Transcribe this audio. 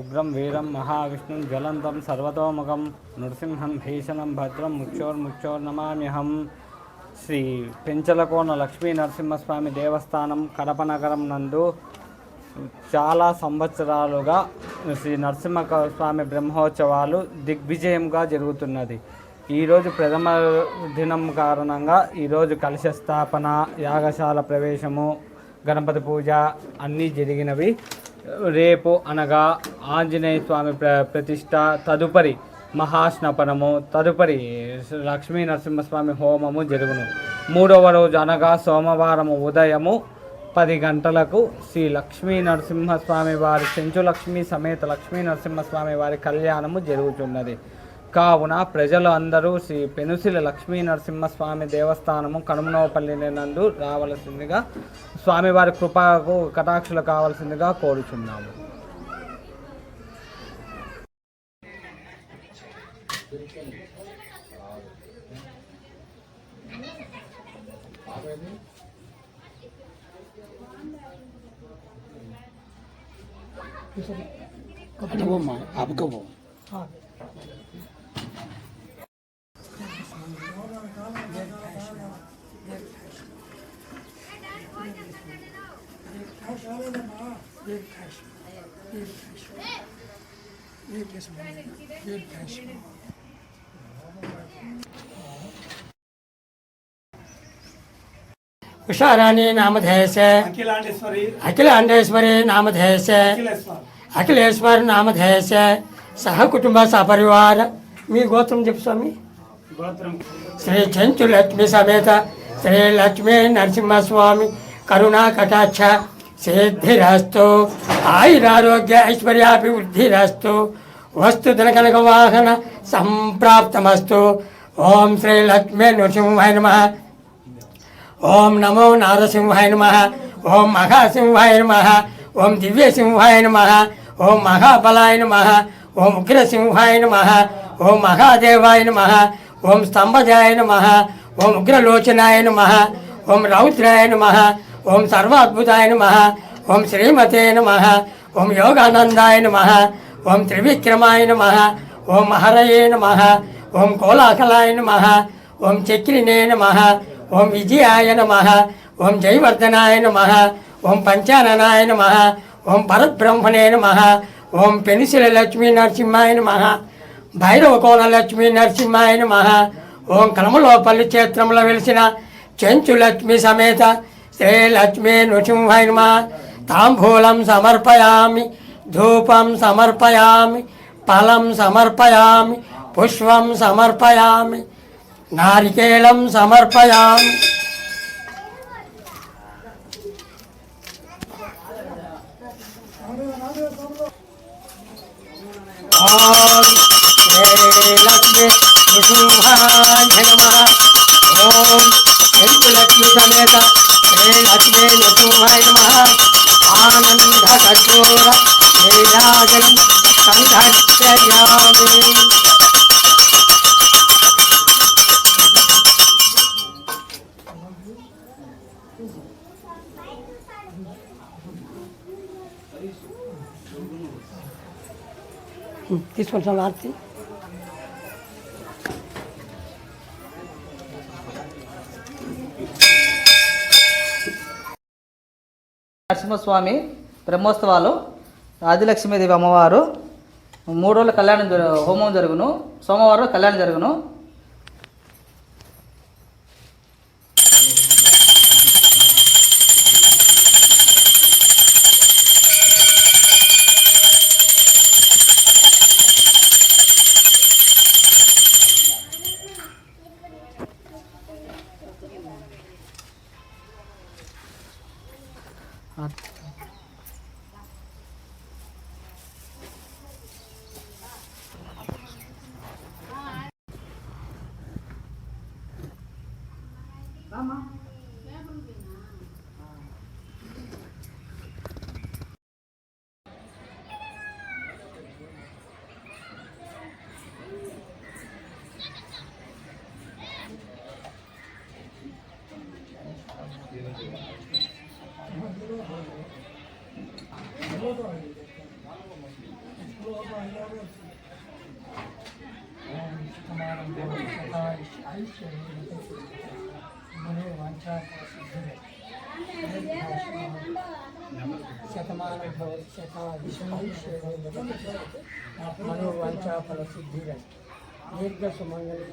ఉగ్రం వీరం మహావిష్ణుం జ్వలంతం సర్వతోముఖం నృసింహం భీషణం భద్రం ముచ్చోర్ముచ్చోర్నమామ్యహం శ్రీ పెంచలకోన లక్ష్మీ నరసింహస్వామి దేవస్థానం కడప నగరం నందు చాలా సంవత్సరాలుగా శ్రీ నరసింహ స్వామి బ్రహ్మోత్సవాలు దిగ్విజయంగా జరుగుతున్నది. ఈరోజు ప్రథమ దినం కారణంగా ఈరోజు కలశ స్థాపన యాగశాల ప్రవేశము గణపతి పూజ అన్నీ జరిగినవి. రేపు అనగా ఆంజనేయ స్వామి ప్ర ప్రతిష్ట తదుపరి మహాస్నపనము తదుపరి లక్ష్మీ నరసింహస్వామి హోమము జరుగును. మూడవ రోజు అనగా సోమవారం ఉదయము పది గంటలకు శ్రీ లక్ష్మీ నరసింహస్వామి వారి చెంచు లక్ష్మీ సమేత లక్ష్మీ నరసింహస్వామి వారి కళ్యాణము జరుగుతున్నది కావున ప్రజలు అందరూ శ్రీ పెనుసిల లక్ష్మీ నరసింహస్వామి దేవస్థానము కనుమనోపల్లి నందు రావలసిందిగా స్వామివారి కృపకు కటాక్షులు కావాల్సిందిగా కోరుచున్నాము. అటువమ్మా అబకవు ఉషారాణి నామధేయసే అఖిలాండేశ్వరి నామధేయసే అఖిలేశ్వర్ నామధేయసే సహ కుటుంబ సపరివార మీ గోత్రం చెప్పు స్వామి గోత్రం శ్రీ చెంచు లక్ష్మి సమేత శ్రీ లక్ష్మీ నరసింహస్వామి కరుణా కటాక్ష సిద్ధిరస్తు. ఆయురారోగ్య ఐశ్వర్యాభివృద్ధిరస్తు వస్తు ధనకనక వాహన సంప్రాప్తమస్తు. ఓం శ్రీ లక్ష్మీ నృసింహాయ నమ. ఓం నమో నారసింహాయ నమ. ఓం మహాసింహాయ నమ. ఓం దివ్యసింహాయ నమ. ఓం మహాబలాయ నమ. ఓం ఉగ్రసింహాయ నమ. ఓం మహాదేవాయ నమ. ఓం స్తంభజాయ నమ. ఓం ఉగ్రలోచనాయ నమ. ఓం రౌద్రాయ నమ. ఓం సర్వ అద్భుతాయ నమ ఓం శ్రీమతే నమ ఓం యోగానందాయ నమ ఓం త్రివిక్రమాయ నమ ఓం మహరయే నమ ఓం కోలాహలాయ నమ ఓం చక్రినే నమ ఓం విజయాయ నమ ఓం జయవర్ధనాయ నమ ఓం పంచాననాయ నమ ఓం పరబ్రహ్మణే నమ ఓం పెనిసిల లక్ష్మీ నరసింహాయ నమ భైరవ కోన లక్ష్మీ నరసింహాయ నమ ఓం కలమలోపల్లి క్షేత్రంలో వెలిసిన చెంచు లక్ష్మి సమేత శ్రీ లక్ష్మీ నృసింహాయ నమ తాంబూలం సమర్పయామి ధూపం సమర్పయామి ఫలం సమర్పయామి పుష్పం సమర్పయామి నారికేళం సమర్పయామి ఓం శ్రీ లక్ష్మి నృసింహాయ నమ ఓం శంకు లక్ష్మి సమేత శ్రీ లక్ష్మీ నృసింహాయ నమ ఆనంద నరసింహస్వామి బ్రహ్మోత్సవాలు ఆదిలక్ష్మీదేవి అమ్మవారు మూడు రోజుల కళ్యాణం హోమం జరుగును సోమవారం కళ్యాణం జరుగును. Vâng. Vâng hết Come. Shatamanam Bhavati శతాయుష్మాయుష్యేణ మనోవాంఛాఫల సిద్ధిరన్ దీర్ఘ సుమంగళి